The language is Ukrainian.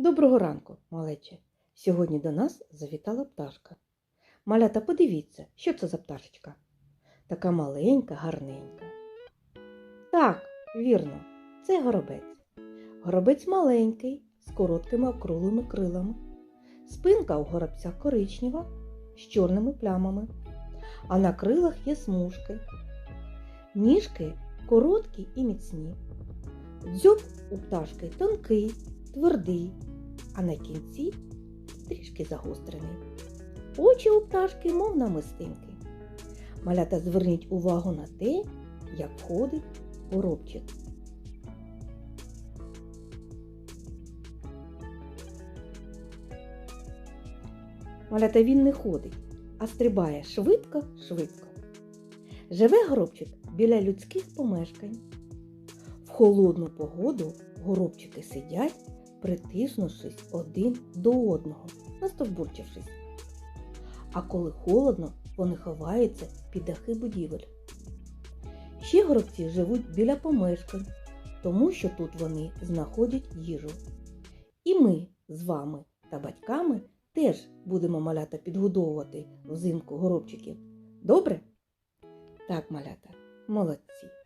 Доброго ранку, малече. Сьогодні до нас завітала пташка. Малята, подивіться, що це за пташечка? Така маленька, гарненька. Так, вірно, це горобець. Горобець маленький, з короткими округлими крилами. Спинка у горобця коричнева з чорними плямами, а на крилах є смужки. Ніжки короткі і міцні. Дзьоб у пташки тонкий, твердий, а на кінці трішки загострений. Очі у пташки, мов намистинки. Малята зверніть увагу на те, як ходить горобчик. Малята він не ходить, а стрибає швидко-швидко. Живе горобчик біля людських помешкань. В холодну погоду горобчики сидять, притиснувшись один до одного, настовбурчившись. А коли холодно, вони ховаються під дахи будівель. Ще горобці живуть біля помешкань, тому що тут вони знаходять їжу. І ми з вами та батьками теж будемо малята підгодовувати взимку горобчиків. Добре? Так, малята, молодці.